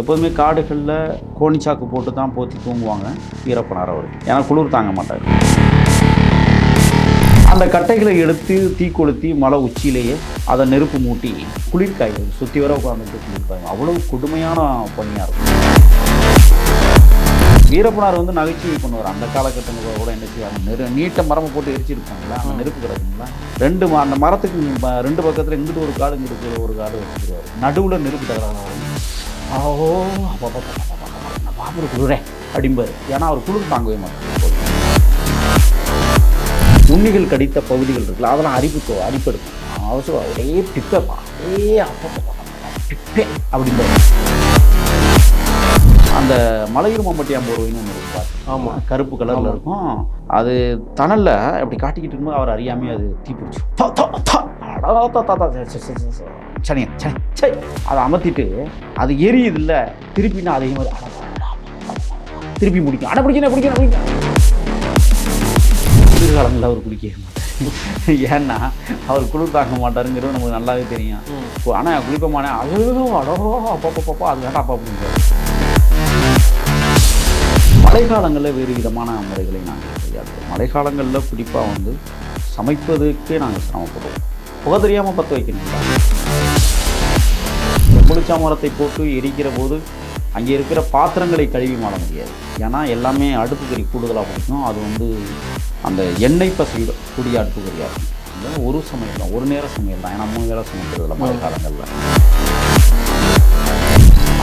எப்போதுமே காடுகளில் கோணிச்சாக்கு போட்டு தான் போத்தி தூங்குவாங்க வீரப்பனார் அவர் ஏன்னா குளிர் தாங்க மாட்டார். அந்த கட்டைகளை எடுத்து தீ கொளுத்தி மலை உச்சியிலேயே அதை நெருப்பு மூட்டி குளிர்காய்கள் சுற்றி வர உட்காந்துட்டு குளிர்காய்ங்க அவ்வளோ கொடுமையான பணியாக இருக்கும். வீரப்பனார் வந்து நகைச்சுவை பண்ணுவார். அந்த காலகட்டங்களில் கூட என்ன செய்வாங்க? நெரு நீட்ட மரமை போட்டு எரிச்சிருப்பாங்களா? அந்த நெருப்பு கிடக்குங்களா? ரெண்டு ம- அந்த மரத்துக்கு ரெண்டு பக்கத்தில் இங்கிட்டு ஒரு காடு இங்கிட்டு ஒரு காடு வச்சுருவார் நடுவில் நெருப்பு தகராறு ஓ பாபர் குளிரே அப்படிம்பாரு ஏன்னா அவர் குளிர் தாங்கவே மாட்டார் உண்ணிகள் கடித்த பகுதிகள் இருக்குல்ல அதெல்லாம் அரிப்பு அரிப்பெடுக்கும் அவசரம் ஒரே பிப்பேப்பா ஏ அப்பப்பா பிப்பே அப்படிம்பாரு அந்த மலையூர் மம்பட்டியாம் போர்வைன்னு ஒன்று இருக்கும் பாரு. ஆமாம் கருப்பு கலரில் இருக்கும் அது தணலில் அப்படி காட்டிக்கிட்டு இருக்கும்போது அவர் அறியாமே அது தீப்பிடிச்சு தா, தா, தா. அடா, தா, தா, தா, சே, சே, சே, சே, சே. சனியன் சனி. சை அதை அமர்த்திட்டு அது எரியுது இல்லை திருப்பினா அதே மாதிரி அட, அட, அட, அட. திருப்பி முடிக்கும் அட பிடிக்கணும் பிடிக்கணும் பிடிக்கணும் குளிர்காலங்களில் அவர் குளிக்க மாட்டார். ஏன்னா அவர் குளிர் தாங்க மாட்டாருங்கிறது நமக்கு நல்லாவே தெரியும். இப்போ ஆனால் குளிப்பமானே அழகோ அடோ அப்பப்போ அப்பப்போ அது வேண்டாம் அப்பா அப்படிங்கிறாரு மழைக்காலங்களில் வேறு விதமான முறைகளை நாங்கள் கையாளுவோம் மழைக்காலங்களில் குறிப்பாக வந்து சமைப்பதற்கே நாங்கள் சிரமப்படுவோம். புகை தெரியாமல் பற்ற வைக்கணுங்களா செம்புளிச்சா மரத்தை போட்டு எரிக்கிற போது அங்கே இருக்கிற பாத்திரங்களை கழுவி மாட முடியாது. ஏன்னா எல்லாமே அடுப்பு கறி கூடுதலாக பிடிக்கும். அது வந்து அந்த எண்ணெய் பசை கூடிய அடுப்பு கறியாக இருக்கும் ஒரு சமையல் தான் ஒரு நேர சமையல் தான். ஏன்னா மூணு வேளை சமைக்கிறதுல மழை காலங்களில்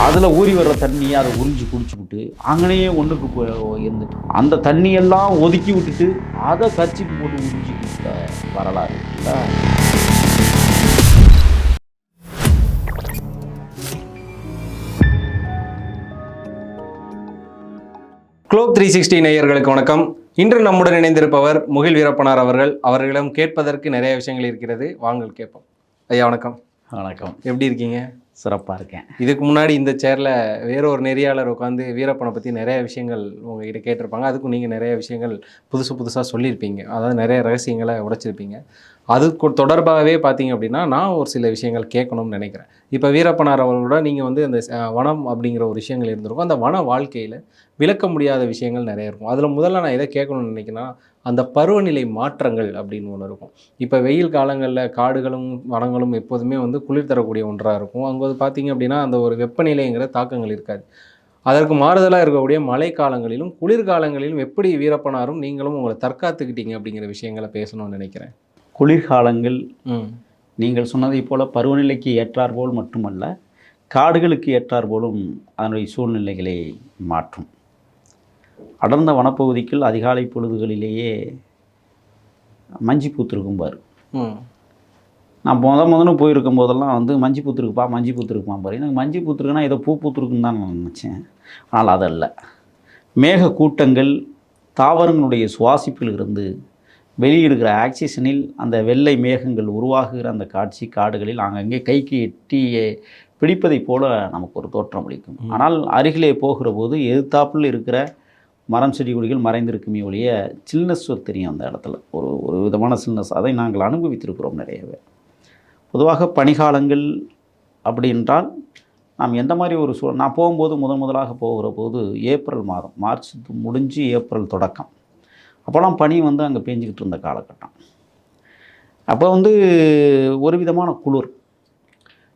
அதில் ஊறி வர்ற தண்ணியை அதை உறிஞ்சி குடிச்சுவிட்டு அங்கனையே ஒன்றுக்கு போய் இருந்துட்டு அந்த தண்ணியெல்லாம் ஒதுக்கி விட்டுட்டு அதை கச்சிக்கு போட்டு உறிஞ்சி குடித்த வரலாறு இருக்குல்ல? குளோப் த்ரீ சிக்ஸ்டி நேயர்களுக்கு வணக்கம். இன்று நம்முடன் இணைந்திருப்பவர் முகில் வீரப்பனார் அவர்கள். அவர்களிடம் கேட்பதற்கு நிறைய விஷயங்கள் இருக்கிறது. வாங்கள் கேட்போம். ஐயா வணக்கம். வணக்கம். எப்படி இருக்கீங்க? சிறப்பாக இருக்கேன். இதுக்கு முன்னாடி இந்த சேரில் வேற ஒரு நெறியாளர் உட்காந்து வீரப்பனை பற்றி நிறைய விஷயங்கள் உங்ககிட்ட கேட்டிருப்பாங்க. அதுக்கும் நீங்கள் நிறைய விஷயங்கள் புதுசு புதுசாக சொல்லியிருப்பீங்க. அதாவது நிறைய ரகசியங்களை உடைச்சிருப்பீங்க. அதுக்கு தொடர்பாகவே பார்த்தீங்க அப்படின்னா நான் ஒரு சில விஷயங்கள் கேட்கணும்னு நினைக்கிறேன். இப்போ வீரப்பனார் அவர்களோட நீங்கள் வந்து அந்த வனம் அப்படிங்கிற ஒரு விஷயங்கள் இருந்திருக்கும். அந்த வன வாழ்க்கையில் விளக்க முடியாத விஷயங்கள் நிறைய இருக்கும். அதில் முதல்ல நான் எதை கேட்கணும்னு நினைக்கிறேன்னா அந்த பருவநிலை மாற்றங்கள் அப்படின்னு ஒன்று இருக்கும். இப்போ வெயில் காலங்களில் காடுகளும் வனங்களும் எப்போதுமே வந்து குளிர் தரக்கூடிய ஒன்றாக இருக்கும். அங்கே வந்து பார்த்தீங்க அப்படின்னா அந்த ஒரு வெப்பநிலைங்கிற தாக்கங்கள் இருக்காது. அதற்கு மாறுதலாக இருக்கக்கூடிய மழை காலங்களிலும் குளிர்காலங்களிலும் எப்படி வீரப்பனாரும் நீங்களும் உங்களை தற்காத்துக்கிட்டீங்க அப்படிங்கிற விஷயங்களை பேசணும்னு நினைக்கிறேன். குளிர்காலங்கள் நீங்கள் சொன்னதைப் போல பருவநிலைக்கு ஏற்றாற்போல் மட்டுமல்ல காடுகளுக்கு ஏற்றாற்போலும் அதனுடைய சூழ்நிலைகளை மாற்றும். அடர்ந்த வனப்பகுதிக்குள் அதிகாலை பொழுதுகளிலேயே மஞ்சி பூத்திருக்கும் பாரு. நான் முத முதல்ல போயிருக்கும் போதெல்லாம் வந்து மஞ்சி பூத்திருக்குப்பா மஞ்சி பூத்திருக்குமா பாரு. எனக்கு மஞ்சி பூத்திருக்குன்னா ஏதோ பூ பூத்திருக்குன்னு தான் நான் நினச்சேன். ஆனால் அதல்ல மேக கூட்டங்கள் தாவரங்களுடைய சுவாசிப்பில் இருந்து வெளியிடுகிற ஆக்சிஜனில் அந்த வெள்ளை மேகங்கள் உருவாகுகிற அந்த காட்சி காடுகளில் அங்கங்கே கைக்கு எட்டி பிடிப்பதைப் போல நமக்கு ஒரு தோற்றம் அளிக்கும். ஆனால் அருகிலே போகிற போது எதிர்த்தாப்பில் இருக்கிற மரம் செடி கொடிகள் மறைந்திருக்குமே ஒழிய சில்னஸ் தெரியும் அந்த இடத்துல. ஒரு ஒரு விதமான சில்னஸ். அதை நாங்கள் அனுபவித்திருக்கிறோம் நிறையவே பொதுவாக பனிகாலங்கள் அப்படி என்றால் நாம் எந்த மாதிரி ஒரு சூழல் நான் போகும்போது முதன் முதலாக போகிற போது ஏப்ரல் மாதம் மார்ச் முடிஞ்சு ஏப்ரல் தொடக்கம். அப்போல்லாம் பனி வந்து அங்கே பேஞ்சிக்கிட்டு இருந்த காலகட்டம். அப்போ வந்து ஒரு விதமான குளிர்.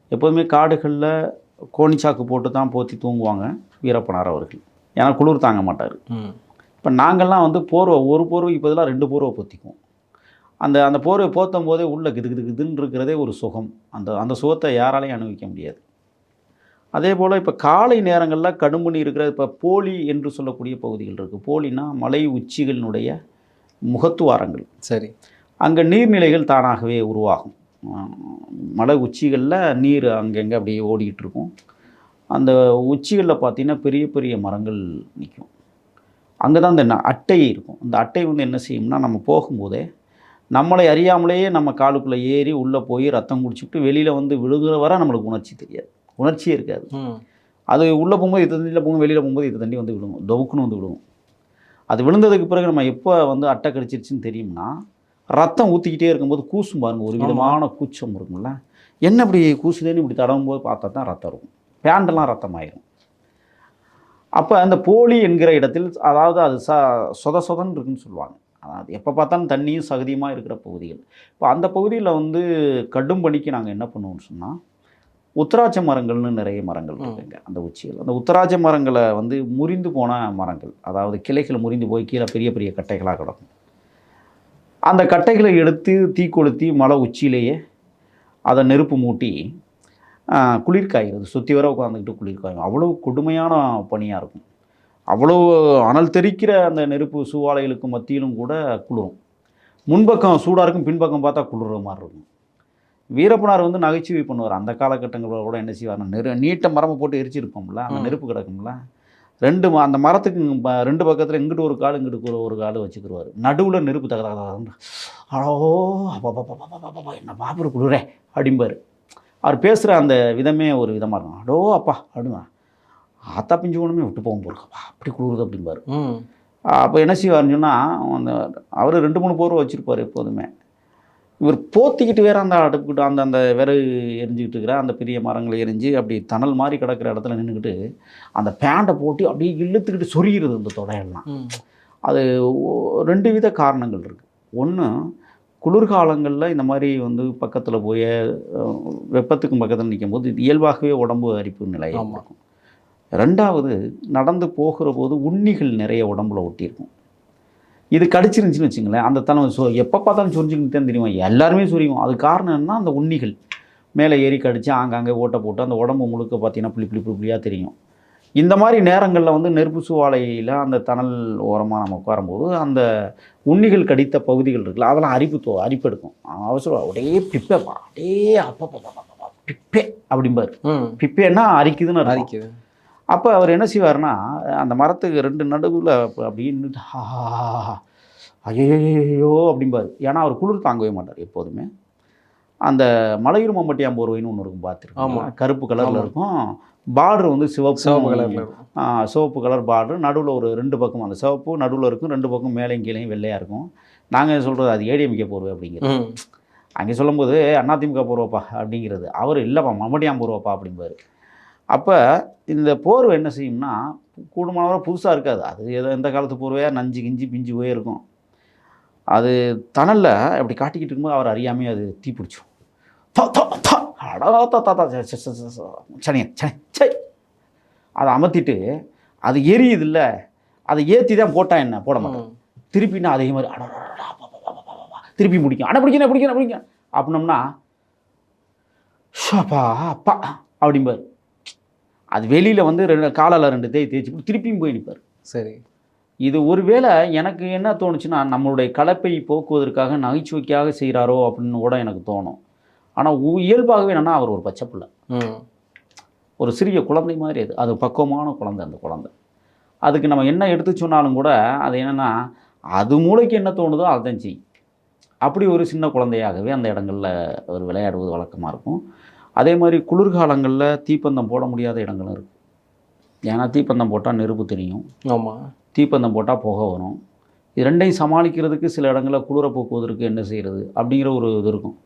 எப்போதுமே காடுகளில் கோணிச்சாக்கு போட்டு தான் போத்தி தூங்குவாங்க வீரப்பனார் அவர்கள். ஏன்னா குளிர் தாங்க மாட்டார். இப்போ நாங்கள்லாம் வந்து போர்வை ஒரு போர்வைக்கு பதிலாக ரெண்டு போர்வை போத்திக்குவோம். அந்த அந்த போர்வை போத்தும் போதே உள்ள கிது கிது கிதுன்னு இருக்கிறதே ஒரு சுகம். அந்த அந்த சுகத்தை யாராலையும் அனுபவிக்க முடியாது. அதே போல் இப்போ காலை நேரங்களில் கடும்பனி இருக்கிற இப்போ போலி என்று சொல்லக்கூடிய பகுதிகள் இருக்குது போலினா மலை உச்சிகளினுடைய முகத்துவாரங்கள். சரி. அங்கே நீர்நிலைகள் தானாகவே உருவாகும். மலை உச்சிகளில் நீர் அங்கங்கே அப்படியே ஓடிக்கிட்டு இருக்கும். அந்த உச்சிகளில் பார்த்தீங்கன்னா பெரிய பெரிய மரங்கள் நிற்கும் அங்கே தான் இந்த ந- அட்டை இருக்கும். இந்த அட்டை வந்து என்ன செய்யும்னா நம்ம போகும்போதே நம்மளை அறியாமலேயே நம்ம காலுக்குள்ளே ஏறி உள்ளே போய் ரத்தம் குடிச்சிட்டு வெளியில் வந்து விழுகிற வரை நம்மளுக்கு உணர்ச்சி தெரியாது. உணர்ச்சியே இருக்காது. அது உள்ளே போகும்போது இது தண்ணியில் போகும் வெளியில் போகும்போது இது தண்ணி வந்து விழுகும். தொவுக்குன்னு வந்து விழுகும். அது விழுந்ததுக்கு பிறகு நம்ம எப்போ வந்து அட்டை கடிச்சிருச்சுன்னு தெரியும்னா ரத்தம் ஊற்றிக்கிட்டே இருக்கும்போது கூசும் பாருங்க. ஒரு விதமான கூச்சம் இருக்கும்ல. என்ன இப்படி கூசுதேன்னு இப்படி தடவும் போது பார்த்தா தான் ரத்தம் இருக்கும் பேண்டெல்லாம் ரத்தம் ஆயிரும் அப்போ அந்த போலி என்கிற இடத்தில் அதாவது அது ச சொத சொதன்னு இருக்குன்னு சொல்லுவாங்க. அதாவது எப்போ பார்த்தாலும் தண்ணியும் சகதியுமாக இருக்கிற பகுதிகள். இப்போ அந்த பகுதியில் வந்து கடும் பணிக்கு நாங்கள் என்ன பண்ணுவோம்னு சொன்னால் உத்தராட்ச மரங்கள்னு நிறைய மரங்கள் இருக்குங்க அந்த உச்சியில். அந்த உத்தராட்ச மரங்களை வந்து முறிந்து போன மரங்கள் அதாவது கிளைகள் முறிந்து போய் கீழே பெரிய பெரிய கட்டைகளாக கிடக்கும். அந்த கட்டைகளை எடுத்து தீ கொளுத்தி மலை உச்சியிலேயே அதை நெருப்பு மூட்டி குளிர் காய்கிறது சுற்றி வர உட்காந்துக்கிட்டு குளிர் காயும் அவ்வளோ கொடுமையான பணியாக இருக்கும். அவ்வளோ அனல் தெறிக்கிற அந்த நெருப்பு சூவாலைகளுக்கு மத்தியிலும் கூட குளிரும். முன்பக்கம் சூடாக இருக்கும் பின்பக்கம் பார்த்தா குளிர்ற மாதிரி இருக்கும். வீரப்பனார் வந்து நகைச்சுவை பண்ணுவார். அந்த காலகட்டங்களில் கூட என்ன செய்வார் நெரு நீட்ட மரமை போட்டு எரிச்சிருப்போம்ல அந்த. நெருப்பு கிடக்கும்ல ரெண்டு ம- அந்த மரத்துக்கு ரெண்டு பக்கத்தில் இங்கிட்டு ஒரு கால் இங்கிட்டு ஒரு ஒரு கால் வச்சுக்கிடுவார் நடுவில் நெருப்பு தக தக தகன்னு. அடோ அப்பா என்ன பாப்பர் குளிரே அப்படிம்பார். அவர் பேசுகிற அந்த விதமே ஒரு விதமாக இருக்கும். அடோ அப்பா அப்படிமா ஆத்தா பிஞ்சு ஒன்றுமே விட்டு போகும் போருக்கப்பா அப்படி குளிருது அப்படிம்பார். அப்போ என்ன செய்வார்னு சொன்னால் அந்த அவர் ரெண்டு மூணு போர்வை வச்சுருப்பார் எப்போதுமே. இவர் போத்திக்கிட்டு வேற அந்த அடுப்புக்கிட்டு அந்த அந்த விறகு எரிஞ்சுக்கிட்டு இருக்கிற அந்த பெரிய மரங்களை எரிஞ்சு அப்படி தணல் மாதிரி கிடக்கிற இடத்துல நின்றுக்கிட்டு அந்த பேண்டை போட்டு அப்படியே இழுத்துக்கிட்டு சொரிகிறது இந்த தொடையெல்லாம். அது ரெண்டு வித காரணங்கள் இருக்குது ஒன்று குளிர்காலங்களில் இந்த மாதிரி வந்து பக்கத்தில் போய் வெப்பத்துக்கும் பக்கத்தில் நிற்கும்போது இது இயல்பாகவே உடம்பு அரிப்பு நிலை. இருக்கும். ரெண்டாவது நடந்து போகிற போது உண்ணிகள் நிறைய உடம்புல ஒட்டியிருக்கும். இது கடிச்சிருந்துச்சின்னு வச்சுங்களேன் அந்த தலை சொ எப்போ பார்த்தாலும் சொரிஞ்சுக்கிட்டு தெரியும்? எல்லாருமே சொரியும். அது காரணம் என்ன அந்த உண்ணிகள். மேலே ஏறி கடிச்சு ஆங்காங்கே ஓட்டை போட்டு அந்த உடம்பு முழுக்க பார்த்தீங்கன்னா புளி புளி புளி புளியாக தெரியும். இந்த மாதிரி நேரங்களில் வந்து நெருப்பு சுவாலையில் அந்த தணல் ஓரமாக நம்ம உட்காரும்போது அந்த உண்ணிகள் கடித்த பகுதிகள் இருக்குல்ல அதெல்லாம் அரிப்பு தோ அரிப்பு எடுக்கும். அவசரம் அப்படியே பிப்பேப்பா அப்படியே அப்பப்பா பிப்பே அப்படிம்பார். பிப்பேன்னா அரிக்குதுன்னு. அரிக்குது. அப்போ அவர் என்ன செய்வார்னா அந்த மரத்துக்கு ரெண்டு நடுவில் அப்படியே நின்றுட்டு ஐயோ அப்படிம்பார். ஏன்னா அவர் குளிர் தாங்கவே மாட்டார் எப்போதுமே. அந்த மலையூர் மம்பட்டியாம் போர்வைன்னு ஒன்று இருக்கும் பார்த்துருக்கோம். கருப்பு கலரில். இருக்கும். பார்டர் வந்து சிவப்பு சிவப்பு கலர்ல சிவப்பு கலர் பார்டர். நடுவில் ஒரு ரெண்டு பக்கம் அந்த சிவப்பு நடுவில் இருக்கும் ரெண்டு பக்கம் மேலேயும் கீழேயும் வெள்ளையாக இருக்கும். நாங்கள் சொல்கிறது அது ஏடிஎம்கே போர்வை அப்படிங்கிறது. அங்கே சொல்லும்போது அதிமுக போர்வைப்பா அப்படிங்கிறது. அவர் இல்லைப்பா மம்மடியாம் போர்வைப்பா அப்படிம்பாரு. அப்போ இந்த போர்வை என்ன செய்யும்னா கூடுமானவரை புதுசாக இருக்காது. அது ஏதோ எந்த காலத்து போர்வையாக நஞ்சு கிஞ்சி பிஞ்சு போயே இருக்கும். அது தணலில் அப்படி காட்டிக்கிட்டு இருக்கும்போது அவர் அறியாமே அது தீ பிடிச்சோம் சனிய சனி சை அதை அமர்த்திட்டு அது எரியுது இல்லை அதை ஏற்றி தான் போட்டா என்ன போட மாட்டேன் திருப்பி நான் அதே மாதிரி அட திருப்பி முடிக்கும் அட பிடிக்கணும் பிடிக்கணும் பிடிக்கணும் அப்படின்னம்னா ஷப்பா அப்பா அப்படிம்பார் அது வெளியில் வந்து ரெண்டு காலால் ரெண்டு தேய் தேய்ச்சி திருப்பியும் போய் நிற்பார் சரி இது ஒருவேளை எனக்கு என்ன தோணுச்சுன்னா நம்மளுடைய கலப்பை போக்குவதற்காக நகைச்சுவைக்காக செய்கிறாரோ அப்படின்னு கூட எனக்கு தோணும் ஆனால் இயல்பாகவே என்னன்னா அவர் ஒரு பச்சை பிள்ளை. ஒரு சிறிய குழந்தை மாதிரி அது. அது பக்குவமான குழந்தை அந்த குழந்தை. அதுக்கு நம்ம என்ன எடுத்து சொன்னாலும் கூட அது என்னென்னா அது மூளைக்கு என்ன தோணுதோ அதுதான் செய்யும் அப்படி ஒரு சின்ன குழந்தையாகவே அந்த இடங்களில் அவர் விளையாடுவது வழக்கமாக இருக்கும். அதே மாதிரி குளிர்காலங்களில் தீப்பந்தம் போட முடியாத இடங்களும் இருக்குது ஏன்னா தீப்பந்தம் போட்டால் நெருப்பு தெரியும். ஆமா. தீப்பந்தம் போட்டால் புகை வரும். இது ரெண்டையும் சமாளிக்கிறதுக்கு சில இடங்களில் குளிர போக்குவதற்கு என்ன செய்கிறது அப்படிங்கிற ஒரு இது இருக்கும்.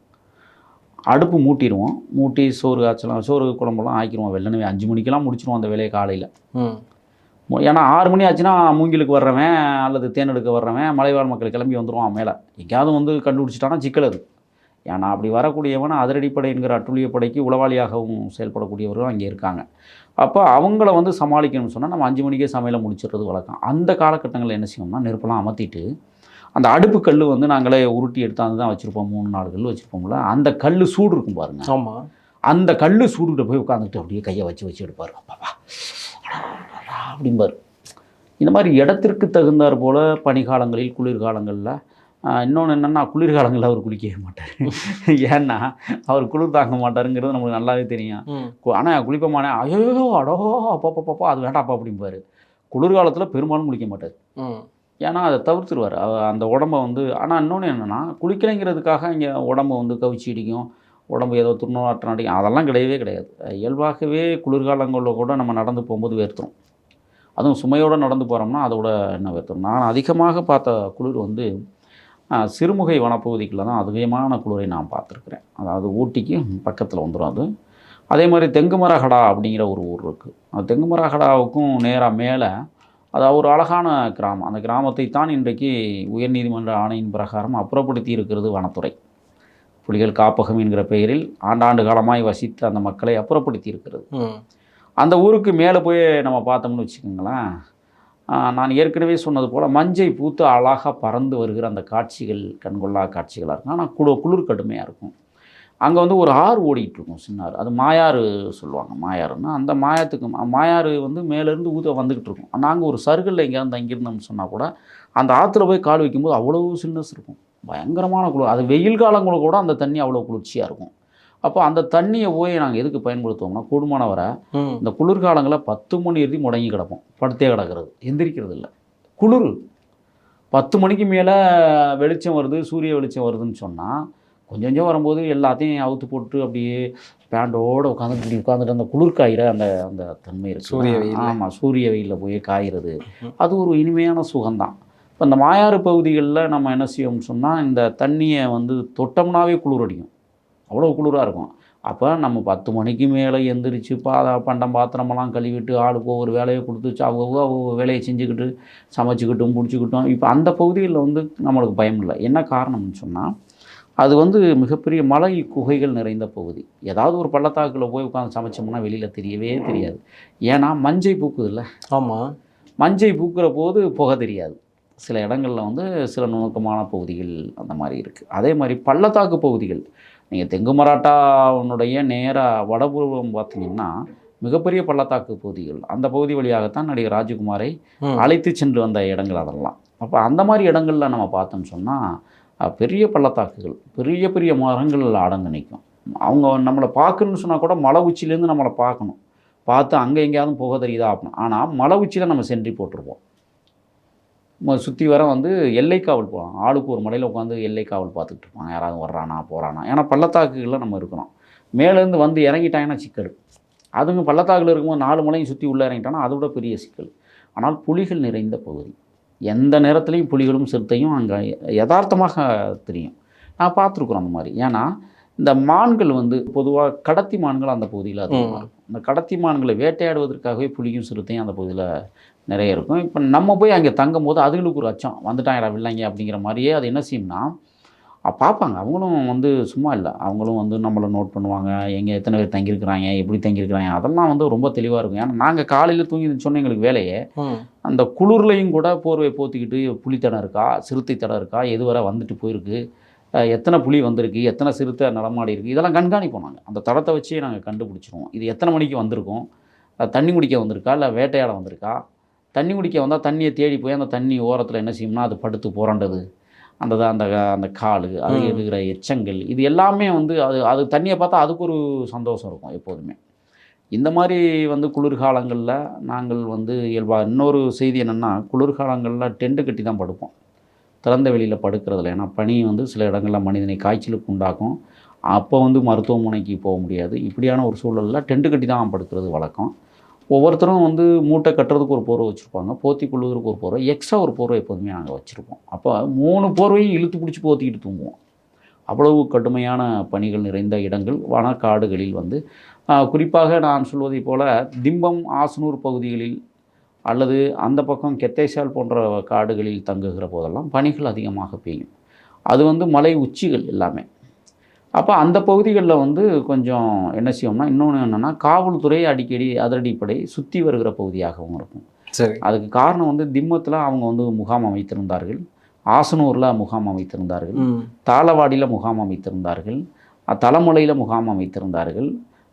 அடுப்பு மூட்டிடுவோம். மூட்டி சோறு காய்ச்சலாம் சோறு குழம்பெல்லாம் ஆக்கிடுவோம் வெள்ளனவே அஞ்சு மணிக்கெல்லாம் முடிச்சிடுவோம் அந்த வேலையை காலையில். ஏன்னா ஆறு மணி ஆச்சுன்னா மூங்கிலுக்கு வர்றவன் அல்லது தேன் எடுக்க வர்றவன் மலைவாழ் மக்கள் கிளம்பி வந்துடுவான் மேலே. எங்கேயாவது வந்து கண்டுபிடிச்சிட்டானா சிக்கல் அது. ஏன்னா அப்படி வரக்கூடியவன் அதிரடிப்படை என்கிற அட்டுழிய படைக்கு உளவாளியாகவும் செயல்படக்கூடியவர்களும் அங்கே இருக்காங்க. அப்போ அவங்கள வந்து சமாளிக்கணும்னு சொன்னால் நம்ம அஞ்சு மணிக்கே சமையலை முடிச்சிடுறது வழக்கம். அந்த காலகட்டங்களில் என்ன செய்வோம்னா நெருப்பெல்லாம் அமர்த்திட்டு அந்த அடுப்பு கல் வந்து நாங்களே உருட்டி எடுத்தாந்து தான் வச்சுருப்போம். மூணு நாலு கல் வச்சுருப்போம்ல. அந்த கல் சூடு இருக்கும் பாருங்க. ஆமா. அந்த கல் சூடுகிட்ட போய் உட்காந்துட்டு அப்படியே கையை வச்சு வச்சு எடுப்பார். அப்பா அப்படிம்பார். இந்த மாதிரி இடத்திற்கு தகுந்தாற் போல் பனிக்காலங்களில் குளிர்காலங்களில் இன்னொன்று என்னென்னா குளிர்காலங்களில் அவர் குளிக்கவே மாட்டார். ஏன்னா அவர் குளிர் தாங்க மாட்டாருங்கிறது நமக்கு நல்லாவே தெரியும். ஆனால் குளிப்பமானே ஐயோ அடோ அப்பா அப்பா அது வேண்டாப்பா அப்படிம்பாரு. குளிர்காலத்தில் பெரும்பாலும் குளிக்க மாட்டார். ஏன்னா அதை தவிர்த்துருவார். அந்த உடம்ப வந்து ஆனால் இன்னொன்று என்னென்னா குளிக்கலைங்கிறதுக்காக இங்கே உடம்ப வந்து கவிச்சி அடிக்கும் உடம்பு ஏதோ துர்நாற்றம் அடிக்கும். அதெல்லாம் கிடையவே கிடையாது. இயல்பாகவே குளிர்காலங்களில் கூட நம்ம நடந்து போகும்போது வேர்த்துரும். அதுவும் சுமையோடு நடந்து போகிறோம்னா அதோட என்ன வேர்த்துரும்? நான் அதிகமாக பார்த்த குளிர் வந்து சிறுமுகை வனப்பகுதிக்குள்ள தான் அதிகமான குளிரை நான் பார்த்துருக்குறேன். அதாவது ஊட்டிக்கு பக்கத்தில் வந்துடும் அது. அதே மாதிரி தெங்குமரகடா அப்படிங்கிற ஒரு ஊர் இருக்குது அந்த தெங்குமரகடாவுக்கும் நேராக மேலே அது ஒரு அழகான கிராமம். அந்த கிராமத்தை தான் இன்றைக்கு உயர்நீதிமன்ற ஆணையின் பிரகாரம் அப்புறப்படுத்தி இருக்கிறது வனத்துறை. புலிகள் காப்பகம் என்கிற பெயரில் ஆண்டாண்டு காலமாய் வசித்த அந்த மக்களை அப்புறப்படுத்தி இருக்கிறது. அந்த ஊருக்கு மேலே போய் நம்ம பார்த்தோம்னு வச்சுக்கோங்களேன் நான் ஏற்கனவே சொன்னது போல் மஞ்சை பூத்து அழகாக பறந்து வருகிற அந்த காட்சிகள் கண்கொள்ளா காட்சிகளாக இருக்கும். ஆனால் குளு குளிர் கடுமையாக இருக்கும். அங்கே வந்து ஒரு ஆறு ஓடிட்டு இருக்கும் சின்ன ஆறு அது மாயாறு சொல்லுவாங்க. மாயாறுன்னா அந்த மாயத்துக்கு மாயாறு வந்து மேலேருந்து ஊத வந்துக்கிட்டு இருக்கும் நாங்கள் ஒரு சர்க்கிளில் எங்கேயாவது தங்கியிருந்தோம்னு சொன்னால் கூட அந்த ஆற்றுல போய் கால் வைக்கும்போது அவ்வளோ சில்னஸ் இருக்கும். பயங்கரமான குளிர். அது வெயில் காலங்களில் கூட அந்த தண்ணி அவ்வளோ குளிர்ச்சியாக இருக்கும். அப்போ அந்த தண்ணியை போய் நாங்கள் எதுக்கு பயன்படுத்துவோம்னா கூடுமான வரை ம். இந்த குளிர்காலங்களில் பத்து மணி எழுதி முடங்கி கிடப்போம். படுத்தே கிடக்கிறது. எந்திரிக்கிறது இல்லை குளிர். பத்து மணிக்கு மேலே வெளிச்சம் வருது சூரிய வெளிச்சம் வருதுன்னு சொன்னால் கொஞ்சம் கொஞ்சம் வரும்போது எல்லாத்தையும் அவுத்து போட்டு அப்படியே பேண்டோடு உட்காந்து இப்படி உட்காந்துட்டு அந்த குளிர் காயிற அந்த அந்த தன்மை இருக்கு சூரிய வெயில்ல. ஆமாம் சூரிய வெயிலில் போய் காயிறது. அது ஒரு இனிமையான சுகம்தான். இப்போ இந்த மாயாறு பகுதிகளில் நம்ம என்ன செய்வோம்னு சொன்னால் இந்த தண்ணியை வந்து தொட்டோம்னாவே குளிர் அடிக்கும் அவ்வளோ குளிராக இருக்கும். அப்போ நம்ம பத்து மணிக்கு மேலே எந்திரிச்சு பா பண்டம் பாத்திரமெல்லாம் கழுவிட்டு ஆளுக்கு ஒவ்வொரு வேலையை கொடுத்து அவங்க அவங்க வேலையை செஞ்சுக்கிட்டு சமைச்சிக்கிட்டும் பிடிச்சிக்கிட்டும் இப்போ அந்த பகுதிகளில் வந்து நம்மளுக்கு பயம் இல்லை என்ன காரணம்னு சொன்னால் அது வந்து மிகப்பெரிய மலை குகைகள் நிறைந்த பகுதி. ஏதாவது ஒரு பள்ளத்தாக்கில் போய் உட்காந்து சமைச்சோம்னா வெளியில் தெரியவே தெரியாது. ஏன்னா மஞ்சை பூக்குது இல்லை ஆமாம் மஞ்சை பூக்கிற போது புகை தெரியாது. சில இடங்களில் வந்து சில நுணுக்கமான பகுதிகள் அந்த மாதிரி இருக்குது அதே மாதிரி பள்ளத்தாக்கு பகுதிகள். நீங்கள் தெங்கு மராட்டாவுடைய நேராக வடபூர்வம் பார்த்தீங்கன்னா மிகப்பெரிய பள்ளத்தாக்கு பகுதிகள். அந்த பகுதி வழியாகத்தான் நடிகர் ராஜகுமாரை. அழைத்து சென்று வந்த இடங்கள் அதெல்லாம். அப்போ அந்த மாதிரி இடங்கள்ல நம்ம பார்த்தோம்னு சொன்னால் பெரிய பள்ளத்தாக்குகள் பெரிய பெரிய மரங்கள் அடங்கு நிற்கும் அவங்க நம்மளை பார்க்கணுன்னு சொன்னால் கூட மலை உச்சியிலேருந்து நம்மளை பார்க்கணும். பார்த்து அங்கே எங்கேயாவது போக தெரியுதா அப்படின்னு ஆனால் மலை உச்சியில் நம்ம சென்றி போட்டிருப்போம் சுற்றி வர வந்து எல்லை காவல் போகலாம் ஆளுக்கு ஒரு மலையில் உட்காந்து எல்லை காவல் பார்த்துக்கிட்டு இருப்பாங்க யாராவது வர்றானா போகிறானா ஏன்னா பள்ளத்தாக்குகளில் நம்ம இருக்கிறோம். மேலேருந்து வந்து இறங்கிட்டாங்கன்னா சிக்கல். அதுங்க பள்ளத்தாக்கில் இருக்கும்போது நாலு மலையும் சுற்றி உள்ளே இறங்கிட்டாங்கன்னா அதை விட பெரிய சிக்கல். ஆனால் புலிகள் நிறைந்த பகுதி. எந்த நேரத்துலையும் புலிகளும் சிறுத்தையும் அங்கே யதார்த்தமாக தெரியும். நான் பார்த்துருக்குறோம் அந்த மாதிரி. ஏன்னா இந்த மான்கள் வந்து பொதுவாக கடத்தி மான்கள் அந்த பகுதியில் அதிகமாக இருக்கும். இந்த கடத்தி மான்களை வேட்டையாடுவதற்காகவே புலியும் சிறுத்தையும் அந்த பகுதியில் நிறைய இருக்கும். இப்போ நம்ம போய் அங்கே தங்கும் போது அதுகளுக்கு ஒரு அச்சம். வந்துட்டாங்கடா வில்லைங்க அப்படிங்கிற மாதிரியே அது என்ன செய்யும்னா பார்ப்பாங்க. அவங்களும் வந்து சும்மா இல்லை. அவங்களும் வந்து நம்மளை நோட் பண்ணுவாங்க. எங்கே எத்தனை பேர் தங்கியிருக்கிறாங்க? எப்படி தங்கியிருக்கிறாங்க? அதெல்லாம் வந்து ரொம்ப தெளிவாக இருக்கும். ஏன்னா நாங்கள் காலையில் தூங்கி சொன்ன எங்களுக்கு வேலையே. அந்த குளிர்லையும் கூட போர்வை போத்திக்கிட்டு புலி தடம் இருக்கா? சிறுத்தை தடம் இருக்கா? எது வரை வந்துட்டு போயிருக்கு? எத்தனை புலி வந்திருக்கு? எத்தனை சிறுத்தை நடமாடி இருக்கு? இதெல்லாம் கண்காணிப்போம் நாங்கள் அந்த தடத்தை வச்சே நாங்கள் கண்டுபிடிச்சிருவோம். இது எத்தனை மணிக்கு வந்திருக்கும்? தண்ணி குடிக்க வந்திருக்கா? இல்லை வேட்டையாட வந்திருக்கா? தண்ணி குடிக்க வந்தால் தண்ணியை தேடி போய் அந்த தண்ணி ஓரத்தில் என்ன செய்யும்னா அது படுத்து புரண்டது. அந்த அந்த அந்த கால் அது. இருக்கிற எச்சங்கள் இது எல்லாமே வந்து அது அது தண்ணியை பார்த்தா அதுக்கு ஒரு சந்தோஷம் இருக்கும் எப்போதுமே. இந்த மாதிரி வந்து குளிர்காலங்களில் நாங்கள் வந்து இயல்பாக இன்னொரு செய்தி என்னென்னா குளிர்காலங்களில் டென்ட்டு கட்டி தான் படுப்போம். திறந்த வெளியில் படுக்கிறதில்ல ஏன்னா பனி வந்து சில இடங்களில் மனிதனை காய்ச்சலுக்கு உண்டாக்கும். அப்போ வந்து மருத்துவமனைக்கு போக முடியாது. இப்படியான ஒரு சூழலில் டென்ட்டு கட்டி தான் படுக்கிறது வழக்கம். ஒவ்வொருத்தரும் வந்து மூட்டை கட்டுறதுக்கு ஒரு போர்வை வச்சுருப்பாங்க போத்தி கொள்வதற்கு ஒரு போர்வை எக்ஸ்ட்ரா ஒரு போர்வை எப்போதுமே நாங்கள் வச்சுருப்போம். அப்போ மூணு போர்வையும் இழுத்து பிடிச்சி போத்திக்கிட்டு தூங்குவோம். அவ்வளவு கடுமையான பணிகள் நிறைந்த இடங்கள் வனக்காடுகளில் வந்து குறிப்பாக நான் சொல்வதைப் போல் திம்பம் ஆசனூர் பகுதிகளில் அல்லது அந்த பக்கம் கெத்தேசால் போன்ற காடுகளில் தங்குகிற போதெல்லாம் பனிகள் அதிகமாக பெய்யும். அது வந்து மலை உச்சிகள் எல்லாமே. அப்போ அந்த பகுதிகளில் வந்து கொஞ்சம் என்ன செய்வோம்னா இன்னொன்று என்னென்னா காவல்துறை அடிக்கடி அதிரடிப்படை சுற்றி வருகிற பகுதியாகவும் இருக்கும். சரி. அதுக்கு காரணம் வந்து திம்மத்தில் அவங்க வந்து முகாம் அமைத்திருந்தார்கள். ஆசனூரில் முகாம் அமைத்திருந்தார்கள். தாளவாடியில் முகாம் அமைத்திருந்தார்கள். தலமலையில் முகாம் அமைத்திருந்தார்கள்.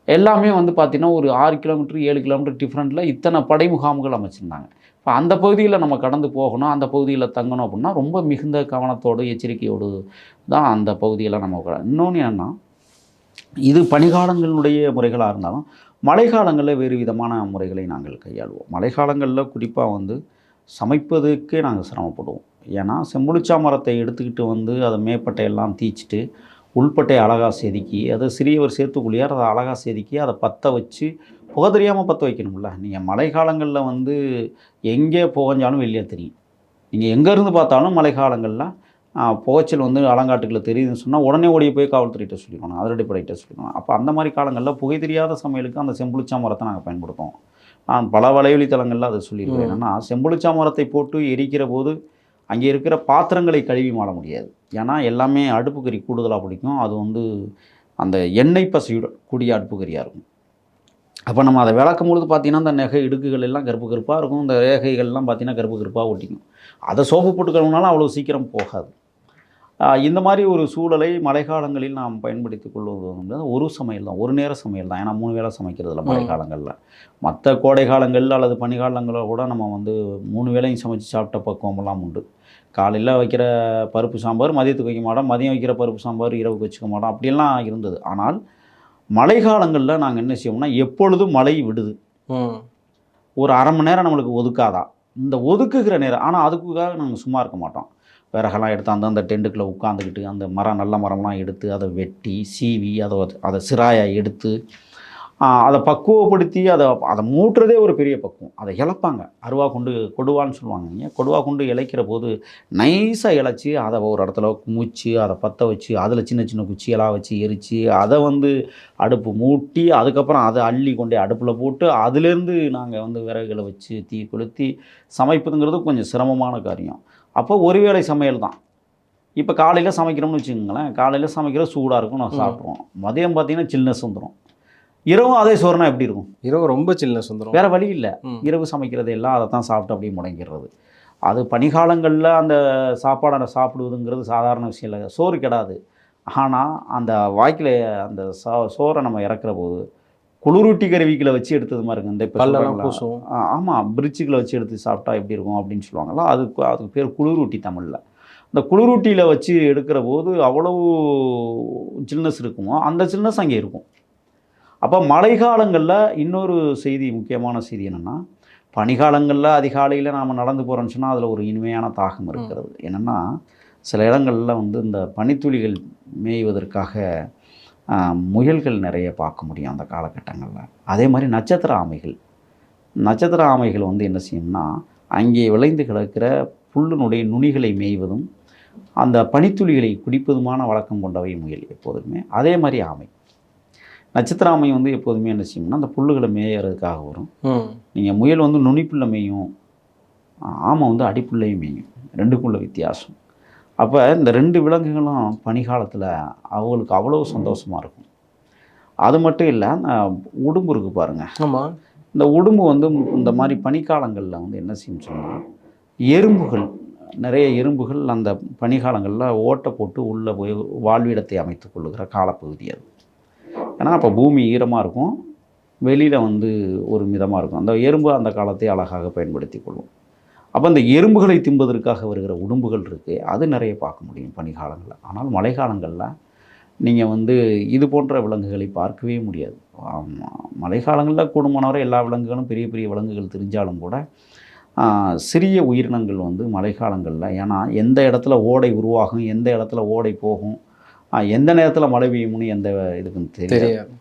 எல்லாமே வந்து பார்த்திங்கன்னா ஒரு ஆறு கிலோமீட்டர் ஏழு கிலோமீட்டர் டிஃப்ரெண்ட்டில் இத்தனை படை முகாம்கள் அமைச்சிருந்தாங்க. இப்போ அந்த பகுதியில் நம்ம கடந்து போகணும் அந்த பகுதியில் தங்கணும் அப்படின்னா ரொம்ப மிகுந்த கவனத்தோடு எச்சரிக்கையோடு தான் அந்த பகுதியில் நம்ம இன்னொன்று என்னென்னா இது பனிகாலங்களுடைய முறைகளாக இருந்தாலும் மழைக்காலங்களில் வேறு விதமான முறைகளை நாங்கள் கையாளுவோம். மழைக்காலங்களில் குறிப்பாக வந்து சமைப்பதற்கே நாங்கள் சிரமப்படுவோம். ஏன்னா செம்புளிச்சா மரத்தை எடுத்துக்கிட்டு வந்து அதை மேப்பட்டையெல்லாம் தீச்சிட்டு உள்பட்டை அழகாக செதுக்கி அதை சிறியவர் சேர்த்துக்குள்ளியார் அதை அழகாக செதுக்கி அதை பற்ற வச்சு புகை தெரியாமல் பற்ற வைக்கணும்ல. நீங்கள் மழை காலங்களில் வந்து எங்கே புகஞ்சாலும் வெளியே தெரியும். நீங்கள் எங்கேருந்து பார்த்தாலும் மழை காலங்களில் புகைச்சல் வந்து அலங்காட்டுக்குள்ள தெரியுதுன்னு சொன்னால் உடனே ஓடி போய் காவல்துறையிட்ட சொல்லிக்கணும் அதிரடிப்படையிட்ட சொல்லிக்கணும் அப்போ அந்த மாதிரி காலங்களில் புகை தெரியாத சமையலுக்கு அந்த செம்புளிச்சா மரத்தை நாங்கள் பயன்படுத்துவோம். நான் பல வலைவழி தளங்களில் அதை சொல்லியிருக்கேன் ம். என்னன்னா செம்புளிச்சா மரத்தை போட்டு எரிக்கிற போது அங்கே இருக்கிற பாத்திரங்களை கழுவி மாட முடியாது. ஏன்னா எல்லாமே அடுப்புக்கறி கூடுதலாக பிடிக்கும் அது வந்து அந்த எண்ணெய் பசையுடன் கூடிய அடுப்புக்கறியாக இருக்கும். அப்போ நம்ம அதை விளக்கும் பொழுது பார்த்தீங்கன்னா அந்த நெகை இடுக்குகள் எல்லாம் கருப்பு கருப்பாக இருக்கும். இந்த ரேகைகள்லாம் பார்த்திங்கன்னா கருப்பு கருப்பாக ஒட்டிக்கும். அதை சோப்பு போட்டு கழுவுனாலும் அவ்வளோ சீக்கிரம் போகாது. இந்த மாதிரி ஒரு சூழலை மழைக்காலங்களில் நாம் பயன்படுத்திக் கொள்வது வந்து ஒரு சமையல் தான் ஒரு நேர சமையல் தான். ஏன்னா மூணு வேளை சமைக்கிறதில்ல மழைக்காலங்களில். மற்ற கோடை காலங்கள் அல்லது பனிக்காலங்களில் கூட நம்ம வந்து மூணு வேளையும் சமைச்சு சாப்பிட்ட பக்குவமெல்லாம் உண்டு. காலையில் வைக்கிற பருப்பு சாம்பார் மதியத்துக்கு வைக்க மாட்டோம். மதியம் வைக்கிற பருப்பு சாம்பார் இரவுக்கு வச்சுக்க மாட்டோம். அப்படியெல்லாம் இருந்தது. ஆனால் மழைக்காலங்களில் நாங்கள் என்ன செய்வோம்னா எப்பொழுதும் மழை விடுது. ஒரு அரை மணி நேரம் நம்மளுக்கு ஒதுக்காதா? இந்த ஒதுக்குகிற நேரம் ஆனால் அதுக்காக நாங்கள் சும்மா இருக்க மாட்டோம். விறகெல்லாம் எடுத்து அந்த அந்த டெண்டுக்குள்ளே உட்காந்துக்கிட்டு அந்த மரம் நல்ல மரம்லாம் எடுத்து அதை வெட்டி சீவி அதை அதை சிராயை எடுத்து அதை பக்குவப்படுத்தி அதை அதை மூட்டுறதே ஒரு பெரிய பக்குவம். அதை இழப்பாங்க. அருவா கொண்டு கொடுவான்னு சொல்லுவாங்க. ஏன்? கொடுவா கொண்டு இழைக்கிற போது நைஸாக இழைச்சி அதை ஒரு இடத்துல குமிச்சு அதை பற்ற வச்சு அதில் சின்ன சின்ன குச்சியெல்லாம் வச்சு எரித்து அதை வந்து அடுப்பு மூட்டி அதுக்கப்புறம் அதை அள்ளி கொண்டே அடுப்பில் போட்டு அதுலேருந்து நாங்கள் வந்து விறகுகளை வச்சு தீ கொளுத்தி சமைப்பதுங்கிறது கொஞ்சம் சிரமமான காரியம். அப்போ ஒருவேளை சமையல் தான். இப்போ காலையில் சமைக்கிறோம்னு வச்சுக்கோங்களேன் காலையில் சமைக்கிற சூடாக இருக்கும் நான். சாப்பிட்ருவோம். மதியம் பார்த்தீங்கன்னா சில்னஸ் வந்துடும் இரவும் அதே சோறுனா எப்படி இருக்கும்? இரவு ரொம்ப சில்னஸ் வந்துடும் வேற வழி இல்லை. இரவு சமைக்கிறது எல்லாம் அதை தான் சாப்பிட்டு அப்படியே முடங்கிடுறது அது பனிகாலங்களில் அந்த சாப்பாடை சாப்பிடுவதுங்கிறது சாதாரண விஷயம் இல்லை. சோறு கெடாது. ஆனால் அந்த வாய்க்கில் அந்த சோறை நம்ம இறக்குற போது குளிரூட்டி கருவிகளை வச்சு எடுத்தது மாதிரி இருக்கும் இந்த இப்போ ஆமாம் பிரிட்ஜுகளை வச்சு எடுத்து சாப்பிட்டா எப்படி இருக்கும் அப்படின்னு சொல்லுவாங்கல்ல. அதுக்கு அதுக்கு பேர் குளிரூட்டி தமிழில். இந்த குளிரூட்டியில் வச்சு எடுக்கிற போது அவ்வளவு சில்னஸ் இருக்குமோ அந்த சில்னஸ் அங்கே இருக்கும். அப்போ மழைக்காலங்களில் இன்னொரு செய்தி முக்கியமான செய்தி என்னென்னா பனிகாலங்களில் அதிகாலையில் நாம் நடந்து போகிறோம்னு சொன்னால் அதில் ஒரு இனிமையான தாகம் இருக்கிறது. என்னென்னா சில இடங்களில் வந்து இந்த பனித்துளிகள் மேய்வதற்காக முயல்கள் நிறைய பார்க்க முடியும் அந்த காலகட்டங்களில். அதே மாதிரி நட்சத்திர ஆமைகள். நட்சத்திர ஆமைகள் வந்து என்ன செய்யும்னா அங்கே விளைந்து கிடக்கிற புல்லினுடைய நுனிகளை மேய்வதும் அந்த பனித்துளிகளை குடிப்பதுமான வழக்கம் கொண்டவை முயல் எப்போதுமே. அதே மாதிரி ஆமை. நட்சத்திர ஆமை வந்து எப்போதுமே என்ன செய்யும்னா அந்த புல்லுகளை மேயறதுக்காக வரும். நீங்கள் முயல் வந்து நுனிப்புல்ல மேயும் ஆமை வந்து அடிப்புல்லையும் மேயும். ரெண்டுக்குள்ள வித்தியாசம். அப்போ இந்த ரெண்டு விலங்குகளும் பனிகாலத்தில் அவங்களுக்கு அவ்வளோ சந்தோஷமாக இருக்கும். அது மட்டும் இல்லை உடும்பு இருக்குது பாருங்கள் ஆமாம் இந்த உடும்பு வந்து இந்த மாதிரி பனிக்காலங்களில் வந்து என்ன செய்யும் சொன்னால் எறும்புகள் நிறைய எறும்புகள் அந்த பனிக்காலங்களில் ஓட்டை போட்டு உள்ளே போய் வாழ்விடத்தை அமைத்துக் கொள்ளுகிற காலப்பகுதி அது. ஏன்னா அப்போ பூமி ஈரமாக இருக்கும் வெளியில் வந்து ஒரு மிதமாக இருக்கும். அந்த எறும்பு அந்த காலத்தை அழகாக பயன்படுத்தி கொள்ளும் அப்போ அந்த எறும்புகளை தின்பதற்காக வருகிற உடும்புகள் இருக்குது அது நிறைய பார்க்க முடியும் பனிக்காலங்களில். ஆனால் மழைக்காலங்களில் நீங்கள் வந்து இது போன்ற விலங்குகளை பார்க்கவே முடியாது. மழைக்காலங்களில் கூடுமானவரை எல்லா விலங்குகளும் பெரிய பெரிய விலங்குகள் தெரிஞ்சாலும் கூட சிறிய உயிரினங்கள் வந்து மழைக்காலங்களில் ஏன்னா எந்த இடத்துல ஓடை உருவாகும் எந்த இடத்துல ஓடை போகும் எந்த நேரத்தில் மழை பெய்யும்னு எந்த இதுக்குன்னு தெரியாது.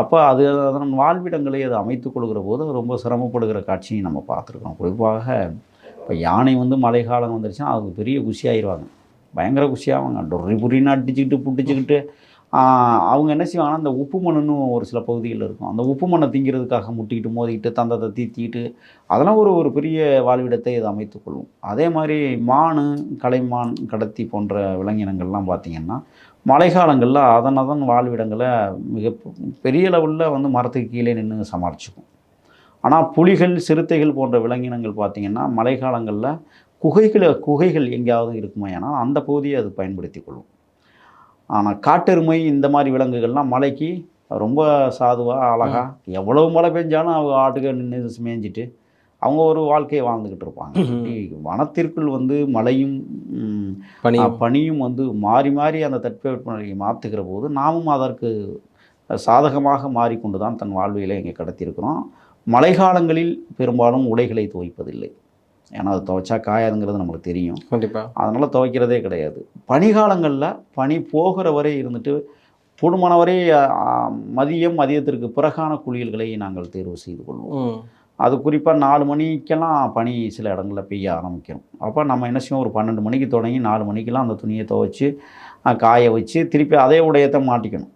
அப்போ அது அதன் வாழ்விடங்களை அது அமைத்துக் கொள்கிற போது ரொம்ப சிரமப்படுகிற காட்சியும் நம்ம பார்த்துருக்கோம். குறிப்பாக இப்போ யானை வந்து மழை காலம் வந்துருச்சுன்னா அதுக்கு பெரிய குஷியாயிருவாங்க. பயங்கர குஷியாவாங்க. டொரி புரின்னு அடிச்சுக்கிட்டு புட்டிச்சுக்கிட்டு அவங்க என்ன செய்வாங்கன்னா அந்த உப்பு மண்ணுன்னு ஒரு சில பகுதிகளில் இருக்கும். அந்த உப்பு மண்ணை திங்கிறதுக்காக முட்டிக்கிட்டு மோதிக்கிட்டு தந்தத்தை தீத்திக்கிட்டு அதெல்லாம் ஒரு ஒரு பெரிய வாழ்விடத்தை இது அமைத்துக்கொள்ளும் அதே மாதிரி மான் கலைமான் கடத்தி போன்ற விலங்கினங்கள்லாம் பார்த்திங்கன்னா மழைக்காலங்களில் அதன் அதன் வாழ்விடங்களை மிக பெரிய லெவலில் வந்து மரத்துக்கு கீழே நின்று சமாளிச்சுக்கும். ஆனால் புலிகள் சிறுத்தைகள் போன்ற விலங்கினங்கள் பார்த்திங்கன்னா மழைக்காலங்களில் குகைகளை குகைகள் எங்கேயாவது இருக்குமா ஏன்னா அந்த பகுதியை அது பயன்படுத்தி கொள்ளும். ஆனால் காட்டெருமை இந்த மாதிரி விலங்குகள்லாம் மழைக்கு ரொம்ப சாதுவாக அழகாக எவ்வளவு மழை பெஞ்சாலும் அவங்க ஆட்டுக்கு நின்று மேய்ஞ்சிட்டு அவங்க ஒரு வாழ்க்கையை வாழ்ந்துக்கிட்டு இருப்பாங்க. வனத்திற்குள் வந்து மழையும் பனியும். வந்து மாறி மாறி அந்த தட்பவெப்பநிலையை மாற்றுகிற போது நாமும் அதற்கு சாதகமாக மாறிக்கொண்டு தான் தன் வாழ்வியலை இங்கே கடத்தியிருக்கிறோம். மழைக்காலங்களில் பெரும்பாலும் உடைகளை துவைப்பதில்லை. ஏன்னா அது துவைச்சா காயாதுங்கிறது நமக்கு தெரியும். கண்டிப்பா. அதனால் துவைக்கிறதே கிடையாது. பனிகாலங்களில் பனி போகிற வரை இருந்துட்டு கூடுமானவரை ஆ, மதியம் மதியத்திற்கு பிறகான குளியல்களை நாங்கள் தேர்வு செய்து கொள்வோம். அது குறிப்பாக நாலு மணிக்கெல்லாம் பனி சில இடங்களில் பெய்ய ஆரம்பிக்கும். அப்போ நம்ம என்ன செய்வோம்? ஒரு பன்னெண்டு மணிக்கு தொடங்கி நாலு மணிக்கெல்லாம் அந்த துணியை துவைச்சி காய வச்சு திருப்பி அதே உடையத்தை மாட்டிக்கணும்.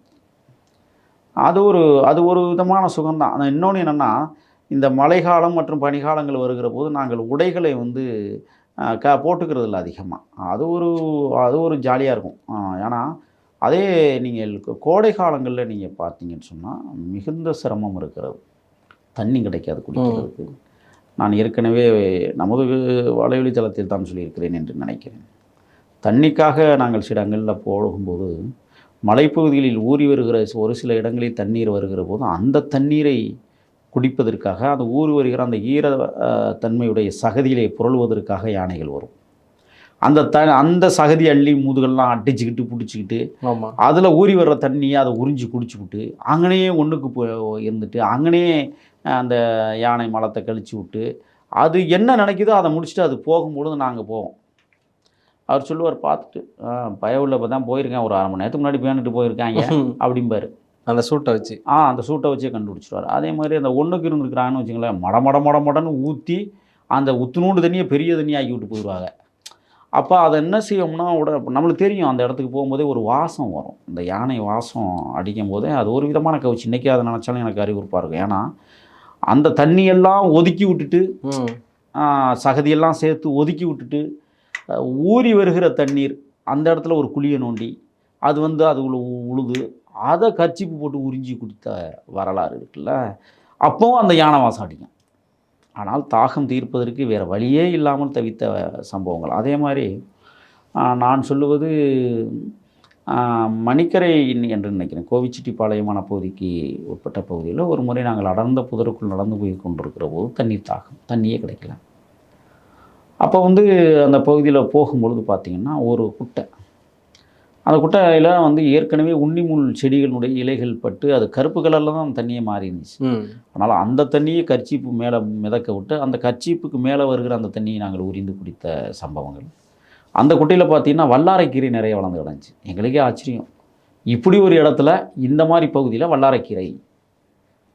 அது ஒரு அது ஒரு விதமான சுகம்தான். ஆனால் இன்னொன்று என்னென்னா இந்த மழைக்காலம் மற்றும் பனிக்காலங்கள் வருகிற போது நாங்கள் உடைகளை வந்து க போட்டுக்கிறது இல்லை அதிகமாக அது ஒரு அது ஒரு ஜாலியாக இருக்கும். ஏன்னா அதே நீங்கள் கோடை காலங்களில் நீங்கள் பார்த்தீங்கன்னு சொன்னால் மிகுந்த சிரமம் இருக்கிறது. தண்ணி கிடைக்காது குடிக்கிறதுக்கு. நான் ஏற்கனவே நமது வலைவழி தளத்தில் தான் சொல்லியிருக்கிறேன் என்று நினைக்கிறேன். தண்ணிக்காக நாங்கள் சில இடங்களில் போகும்போது மலைப்பகுதிகளில் ஊறி வருகிற ஒரு சில இடங்களில் தண்ணீர் வருகிற போது அந்த தண்ணீரை குடிப்பதற்காக அந்த ஊறி வருகிற அந்த ஈர தன்மையுடைய சகதியிலே புரளுவதற்காக யானைகள் வரும். அந்த த அந்த சகதி அள்ளி முதுகெல்லாம் அடிச்சுக்கிட்டு பிடிச்சிக்கிட்டு அதில் ஊறி வர்ற தண்ணியை அதை உறிஞ்சி குடிச்சுவிட்டு அங்கனையே ஒன்றுக்கு போ இருந்துட்டு அங்கனையே அந்த யானை மலத்தை கழிச்சு விட்டு அது என்ன நினைக்குதோ அதை முடிச்சுட்டு அது போகும்பொழுது நாங்கள் போவோம். அவர் சொல்லுவார் பார்த்துட்டு "ஆ, பய உள்ள இப்போ தான் போயிருக்கேன். ஒரு அரை மணி நேரத்துக்கு முன்னாடி பேண்டுட்டு போயிருக்காங்க அப்படிம்பாரு. அந்த சூட்டை வச்சு. ஆ அந்த சூட்டை வச்சே கண்டுபிடிச்சிடுவார் அதே மாதிரி அந்த ஒன்றுக்கு இருந்துருக்குறாங்கன்னு வச்சுங்களேன் மட மட மட மடன்னு ஊற்றி அந்த உத்துணூண்டு தண்ணியை பெரிய தண்ணியாக ஆக்கி விட்டு போயிடுவாங்க. அப்போ அதை என்ன செய்வோம்னா உட நம்மளுக்கு தெரியும் அந்த இடத்துக்கு போகும்போதே ஒரு வாசம் வரும். இந்த யானை வாசம் அடிக்கும் போதே அது ஒரு விதமான கவுச்சு இன்றைக்கி அதை நினச்சாலும் எனக்கு அறிவுறுப்பாக இருக்கும். ஏன்னா அந்த தண்ணியெல்லாம் ஒதுக்கி விட்டுட்டு சகதியெல்லாம் சேர்த்து ஒதுக்கி விட்டுட்டு ஊறி வருகிற தண்ணீர் அந்த இடத்துல ஒரு குழியை நோண்டி அது வந்து அது உழுது அதை கர்ச்சிப்பு போட்டு உறிஞ்சி குடித்த வரலாறு இருக்குல்ல? அப்போவும் அந்த யானை வாசம் அடிக்கும் ஆனால் தாகம் தீர்ப்பதற்கு வேறு வழியே இல்லாமல் தவித்த சம்பவங்கள். அதே மாதிரி நான் சொல்லுவது மணிக்கரை என்று நினைக்கிறேன். கோவிச்செட்டிப்பாளையமான பகுதிக்கு உட்பட்ட பகுதியில் ஒரு முறை நாங்கள் அடர்ந்த புதருக்குள் நடந்து போய் கொண்டிருக்கிற போது தண்ணீர் தாகம் தண்ணியே கிடைக்கல. அப்போ வந்து அந்த பகுதியில் போகும்பொழுது பார்த்திங்கன்னா ஒரு குட்டை. அந்த குட்டையில் வந்து ஏற்கனவே உன்னிமுள் செடிகளுடைய இலைகள் பட்டு அது கருப்பு கலரில் தான் அந்த தண்ணியே மாறி இருந்துச்சு அதனால் அந்த தண்ணியை கர்ச்சீப்பு மேலே மிதக்க விட்டு அந்த கர்ச்சீப்புக்கு மேலே வருகிற அந்த தண்ணியை நாங்கள் உரிந்து குடித்த சம்பவங்கள். அந்த குட்டையில் பார்த்தீங்கன்னா வல்லாரைக்கீரை நிறைய வளர்ந்து கிடந்துச்சு. எங்களுக்கே ஆச்சரியம். இப்படி ஒரு இடத்துல இந்த மாதிரி பகுதியில் வல்லாரைக்கீரை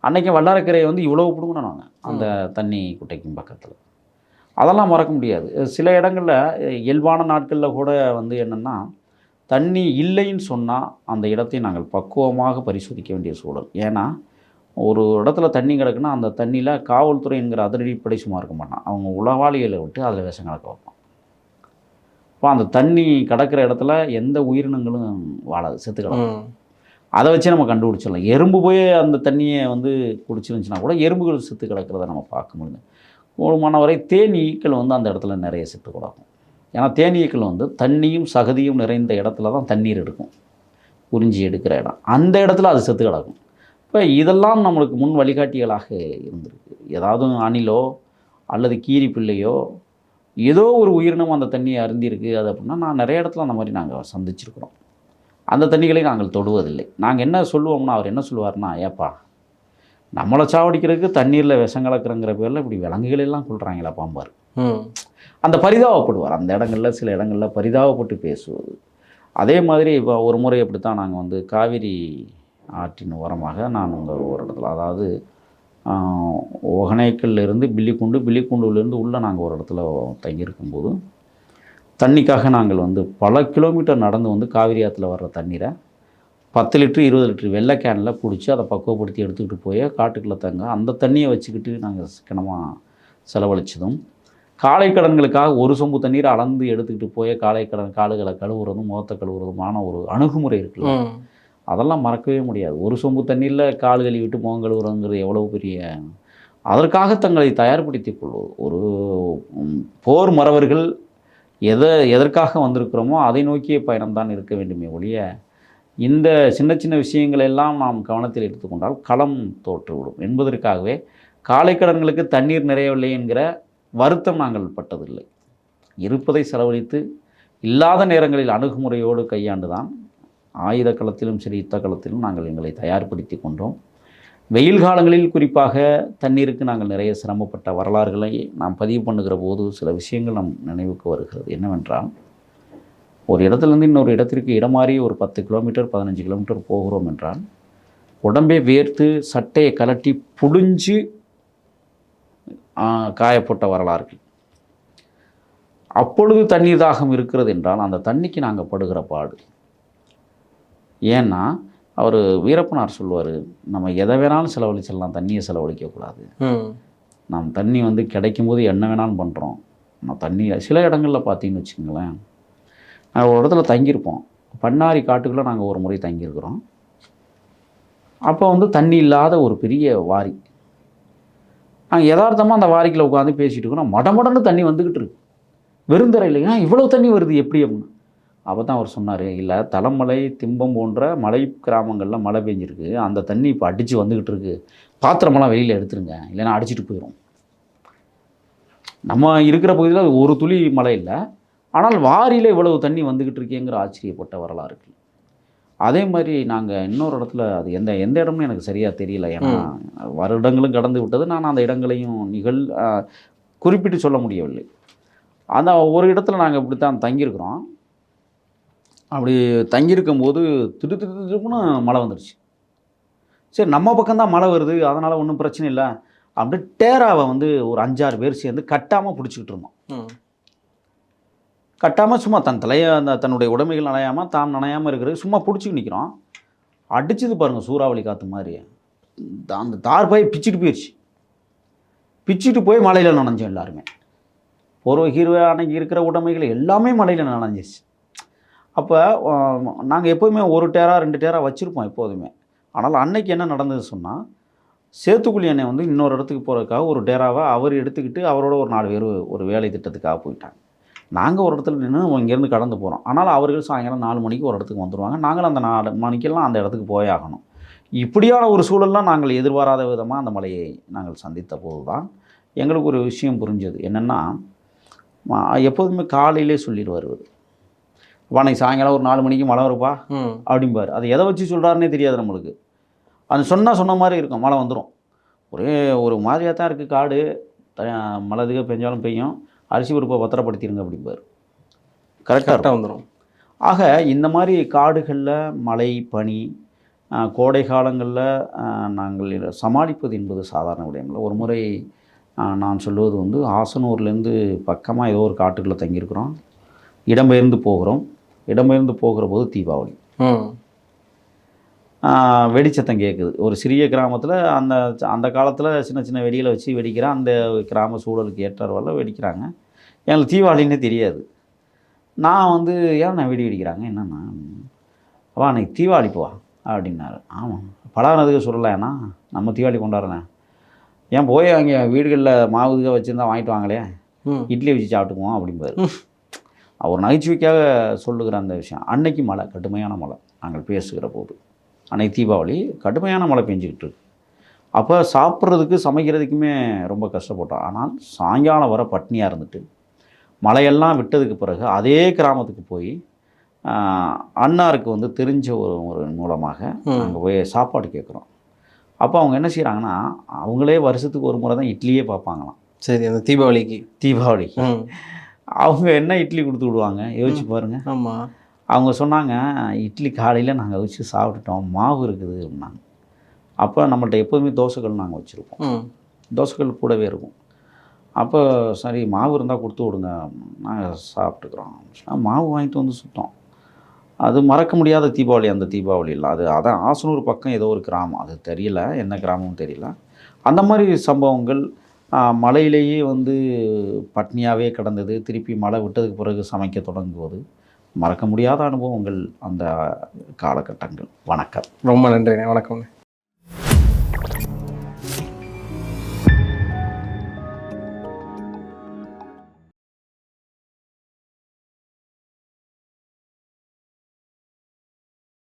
அன்னைக்கு வல்லாரைக்கீரையை வந்து இவ்வளவு பிடுங்கணும் நாங்கள் அந்த தண்ணி குட்டைக்கும் பக்கத்தில். அதெல்லாம் மறக்க முடியாது. சில இடங்களில் இயல்பான நாட்களில் கூட வந்து என்னென்னா தண்ணி இல்லைன்னு சொன்னால் அந்த இடத்தை நாங்கள் பக்குவமாக பரிசோதிக்க வேண்டிய சூழல். ஏன்னா ஒரு இடத்துல தண்ணி கிடக்குன்னா அந்த தண்ணியில் காவல்துறை என்கிற அதிரடிப்படை சும்மா இருக்க மாட்டான். அவங்க உளவாளிகளை விட்டு அதில் விஷம் கலக்க வைப்பான். இப்போ அந்த தண்ணி கிடக்கிற இடத்துல எந்த உயிரினங்களும் வாழாது செத்து கிடக்கும். அதை வச்சு நம்ம கண்டுபிடிச்சிடலாம். எறும்பு போய் அந்த தண்ணியை வந்து குடிச்சிருந்துச்சுன்னா கூட எறும்புகள் செத்து கிடக்கிறத நம்ம பார்க்க முடியும் கூடுமான வரை தேனீக்கள் வந்து அந்த இடத்துல நிறைய செத்து கிடக்கும். ஏன்னா தேனீக்கள் வந்து தண்ணியும் சகதியும் நிறைந்த இடத்துல தான் தண்ணீர் எடுக்கும். உறிஞ்சி எடுக்கிற இடம். அந்த இடத்துல அது செத்து கிடக்கும். இப்போ இதெல்லாம் நம்மளுக்கு முன் வழிகாட்டிகளாக இருந்திருக்கு. ஏதாவது அணிலோ அல்லது கீரி பிள்ளையோ ஏதோ ஒரு உயிரினம் அந்த தண்ணியை அருந்திருக்கு அது அப்படின்னா நான் நிறைய இடத்துல அந்த மாதிரி நாங்கள் சந்திச்சிருக்கிறோம். அந்த தண்ணிகளை நாங்கள் தொடுவதில்லை. நாங்கள் என்ன சொல்லுவோம்னா அவர் என்ன சொல்லுவார்னா ஏப்பா நம்மளை சாவடிக்கிறதுக்கு தண்ணீரில் விஷம் கலக்கிறங்கிற பேரில் இப்படி விலங்குகள் எல்லாம் கொள்கிறாங்களா பாம்பார். அந்த பரிதாபப்படுவார். அந்த இடங்களில் சில இடங்களில் பரிதாபப்பட்டு பேசுவது. அதே மாதிரி இப்போ ஒரு முறை அப்படித்தான் நாங்கள் வந்து காவிரி ஆற்றின் ஓரமாக நான் உங்கள் ஒரு இடத்துல அதாவது ஆஹ், ஒகனேக்கல்ல இருந்து பில்லிக்குண்டு பில்லிக்குண்டுலேருந்து உள்ளே நாங்கள் ஒரு இடத்துல தங்கியிருக்கும்போது தண்ணிக்காக நாங்கள் வந்து பல கிலோமீட்டர் நடந்து வந்து காவிரி ஆற்றுல வர்ற தண்ணீரை பத்து லிட்டரு இருபது லிட்டரு வெள்ளை கேனில் பிடிச்சி அதை பக்குவப்படுத்தி எடுத்துக்கிட்டு போய் காட்டுக்குள்ளே தங்க. அந்த தண்ணியை வச்சுக்கிட்டு நாங்கள் சிக்கனமாக செலவழிச்சதும். காலை கடன்களுக்காக ஒரு சொம்பு தண்ணீரை அளந்து எடுத்துக்கிட்டு போய் காலை கடன் காலுகளை கழுவுறதும் முகத்தை கழுவுறதுமான ஒரு அணுகுமுறை இருக்குல்ல. அதெல்லாம் மறக்கவே முடியாது. ஒரு சொம்பு தண்ணீரில் கால் கழுவி விட்டு முகம் கழுவுறதுங்கிறது எவ்வளோ பெரிய அதற்காக தங்களை தயார்படுத்திக் கொள்வது ஒரு போர் மறவர்கள் எதை எதற்காக வந்திருக்கிறோமோ அதை நோக்கிய பயணம்தான் இருக்க வேண்டுமே ஒழிய இந்த சின்ன சின்ன விஷயங்களை எல்லாம் நாம் கவனத்தில் எடுத்துக்கொண்டால் களம் தோற்றுவிடும். என்பதற்காகவே காலை கடன்களுக்கு தண்ணீர் நிறையவில்லை என்கிற வருத்தம் நாங்கள் பட்டதில்லை. இருப்பதை செலவழித்து இல்லாத நேரங்களில் அணுகுமுறையோடு கையாண்டு தான் ஆயுத களத்திலும் சரி யுத்த களத்திலும் நாங்கள் எங்களை தயார்படுத்தி கொண்டோம். வெயில் காலங்களில் குறிப்பாக தண்ணீருக்கு நாங்கள் நிறைய சிரமப்பட்ட வரலாறுகளை நாம் பதிவு பண்ணுகிற போது சில விஷயங்கள் நம் நினைவுக்கு வருகிறது. என்னவென்றால் ஒரு இடத்துலேருந்து இன்னொரு இடத்திற்கு இடமாறி ஒரு பத்து கிலோமீட்டர் பதினஞ்சு கிலோமீட்டர் போகிறோம் என்றால் உடம்பே வேர்த்து சட்டையை கலட்டி புழிஞ்சு காயப்பட்ட வரலாறுகள் அப்பொழுது தண்ணீர் தாகம் இருக்கிறது என்றால் அந்த தண்ணிக்கு நாங்கள் படுகிற பாடு. ஏன்னா அவர் வீரப்பனார் சொல்லுவார் நம்ம எதை வேணாலும் செலவழிச்சிடலாம் தண்ணியை செலவழிக்கக்கூடாது நாம் தண்ணி வந்து கிடைக்கும் போது என்ன வேணாலும் பண்ணுறோம் நான் தண்ணி சில இடங்களில் பார்த்தீங்கன்னு வச்சுக்கோங்களேன் ஒரு இடத்துல தங்கியிருப்போம். பண்ணாரி காட்டுக்குள்ளே நாங்கள் ஒரு முறை தங்கியிருக்கிறோம். அப்போ வந்து தண்ணி இல்லாத ஒரு பெரிய வாரி. நாங்கள் யதார்த்தமாக அந்த வாரிக்கில் உட்காந்து பேசிகிட்டு இருக்கிறோம் மடமடன்னு தண்ணி வந்துக்கிட்டு இருக்கு. வெறுந்தரையில் ஏன் இவ்வளோ தண்ணி வருது? எப்படி அப்படின்னு. அப்போ தான் அவர் சொன்னார் இல்லை தலைமலை திம்பம் போன்ற மலை கிராமங்களில் மழை பெஞ்சிருக்கு. அந்த தண்ணி இப்போ அடித்து வந்துக்கிட்டு இருக்கு. பாத்திரமெல்லாம் வெளியில் எடுத்துருங்க. இல்லைன்னா அடிச்சிட்டு போயிடும் நம்ம இருக்கிற பகுதியில் அது ஒரு துளி மழை இல்லை. ஆனால் வாரியில் இவ்வளவு தண்ணி வந்துக்கிட்டு இருக்கேங்கிற ஆச்சரியப்பட்ட வரலாறு அதே மாதிரி நாங்கள் இன்னொரு இடத்துல அது எந்த எந்த இடம்னு எனக்கு சரியாக தெரியல. ஏன்னா வருடங்களும் கடந்து விட்டது. நான் அந்த இடங்களையும் நிகழ் குறிப்பிட்டு சொல்ல முடியவில்லை. அந்த ஒரு இடத்துல நாங்கள் இப்படி தான் தங்கியிருக்கிறோம். அப்படி தங்கியிருக்கும் போது திடு திடு திருப்புன்னு மழை வந்துருச்சு. சரி நம்ம பக்கம்தான் மழை வருது. அதனால் ஒன்றும் பிரச்சனை இல்லை. அப்படியே டேராவை வந்து ஒரு அஞ்சாறு பேர் சேர்ந்து கட்டாமல் பிடிச்சிக்கிட்டு இருந்தோம். கட்டாமல் சும்மா தன் தலையை அந்த தன்னுடைய உடைமைகள் நனையாமல் தாம் நனையாமல் இருக்கிறது. சும்மா பிடிச்சி நிற்கிறோம் அடிச்சது பாருங்கள் சூறாவளி காற்று மாதிரி அந்த தார் போய் பிச்சுட்டு போயிடுச்சு பிச்சுட்டு போய் மலையில் நனைஞ்சோம் எல்லாருமே. ஒரு ஹீரோ அன்னைக்கு இருக்கிற உடைமைகள் எல்லாமே மலையில் நனைஞ்சிச்சு அப்போ நாங்கள் எப்போதுமே ஒரு டேரா ரெண்டு டேரா வச்சுருப்போம் எப்போதுமே. ஆனால் அன்னைக்கு என்ன நடந்தது சொன்னால் சேத்துக்குழி அண்ணன் வந்து இன்னொரு இடத்துக்கு போகிறதுக்காக ஒரு டேராவை அவர் எடுத்துக்கிட்டு அவரோட ஒரு நாலு பேர் ஒரு வேலை திட்டத்துக்காக போயிட்டாங்க. நாங்கள் ஒரு இடத்துல நின்று இங்கேருந்து கடந்து போகிறோம் ஆனால் அவர்கள் சாயங்காலம் நாலு மணிக்கு ஒரு இடத்துக்கு வந்துடுவாங்க நாங்களும் அந்த நாலு மணிக்கெல்லாம் அந்த இடத்துக்கு போயாகணும் இப்படியான ஒரு சூழல்லாம் நாங்கள் எதிர்பாராத விதமாக அந்த மலையை நாங்கள் சந்தித்த போது தான் எங்களுக்கு ஒரு விஷயம் புரிஞ்சது. என்னென்னா எப்போதுமே காலையிலே சொல்லிடுவார் இவர் வானை சாயங்காலம் ஒரு நாலு மணிக்கு மழை வருப்பா அப்படிம்பார். அது எதை வச்சு சொல்கிறாருன்னே தெரியாது நம்மளுக்கு. அது சொன்னால் சொன்ன மாதிரி இருக்கும். மழை வந்துடும் ஒரே ஒரு மாதிரியாக தான் இருக்குது காடு. த மழை அதிகம் பெஞ்சாலும் பெய்யும். அரிசி பருப்பை பத்திரப்படுத்திடுங்க அப்படிம்பார். கரெக்டாக வந்துடும் ஆக இந்த மாதிரி காடுகளில் மழை பனி கோடை காலங்களில் நாங்கள் சமாளிப்பது என்பது சாதாரண விடயமில்லை. ஒரு முறை நான் சொல்லுவது வந்து ஆசனூர்லேருந்து பக்கமாக ஏதோ ஒரு காட்டுக்குள்ளே தங்கியிருக்கிறோம். இடம்பெயர்ந்து போகிறோம். இடம்பெயர்ந்து போகிற போது தீபாவளி வெடிச்சத்தம் கேட்குது ஒரு சிறிய கிராமத்தில் அந்த அந்த காலத்தில் சின்ன சின்ன வெடிகளை வச்சு வெடிக்கிற அந்த கிராம சூழலுக்கு ஏற்றவரில் வெடிக்கிறாங்க. எங்களுக்கு தீபாவளின்னே தெரியாது. நான் வந்து ஏன் நான் வெடி வெடிக்கிறாங்க? என்னன்னா வா அன்னைக்கு தீபாவளி போவா? அப்படின்னாரு. ஆமாம் பலானதுக்கு சொல்லலைன்னா நம்ம தீபாவளி கொண்டாடுறேன். ஏன் போய் அங்கே வீடுகளில் மாவுதுக வச்சுருந்தா வாங்கிட்டு வாங்களே? இட்லி வச்சு சாப்பிட்டுக்குவோம் அப்படிம்பாரு. அவர் நகைச்சுவைக்காக சொல்லுகிற அந்த விஷயம். அன்னைக்கு மழை கடுமையான மழை. நாங்கள் பேசுகிற போது. அன்னைக்கு தீபாவளி கடுமையான மழை பெஞ்சிக்கிட்டு இருக்கு. அப்போ சாப்பிட்றதுக்கு சமைக்கிறதுக்குமே ரொம்ப கஷ்டப்பட்டோம். ஆனால் சாயங்காலம் வர பட்னியாக இருந்துட்டு மழையெல்லாம் விட்டதுக்கு பிறகு அதே கிராமத்துக்கு போய் அண்ணாருக்கு வந்து தெரிஞ்ச ஒரு ஒரு மூலமாக. நாங்கள் போய் சாப்பாடு கேட்குறோம். அப்போ அவங்க என்ன செய்கிறாங்கன்னா அவங்களே வருஷத்துக்கு ஒரு முறை தான் இட்லியே பார்ப்பாங்களாம். சரி அந்த தீபாவளிக்கு. தீபாவளிக்கு. அவங்க என்ன இட்லி கொடுத்து விடுவாங்க? யோசிச்சு பாருங்க. ஆமாம் அவங்க சொன்னாங்க இட்லி காலையில் நாங்கள் வச்சு சாப்பிட்டுட்டோம் மாவு இருக்குது அப்படின்னாங்க. அப்போ நம்மள்ட்ட எப்போதுமே தோசைகள் நாங்கள் வச்சுருப்போம். தோசைகள் கூடவே இருக்கும். அப்போ சரி மாவு இருந்தால் கொடுத்து விடுங்க நாங்கள் சாப்பிட்டுக்கிறோம். மாவு வாங்கிட்டு வந்து சுட்டோம். அது மறக்க முடியாத தீபாவளி அந்த தீபாவளி இல்லை. அது அதான் ஆசனூர் பக்கம் ஏதோ ஒரு கிராமம். அது தெரியல என்ன கிராமம்னு தெரியல. அந்த மாதிரி சம்பவங்கள் மழையிலேயே வந்து பட்னியாகவே கிடந்தது. திருப்பி மழை விட்டதுக்கு பிறகு சமைக்க தொடங்குவது. மறக்க முடியாத அனுபவங்கள் அந்த காலகட்டங்கள். வணக்கம். ரொம்ப நன்றி வணக்கம்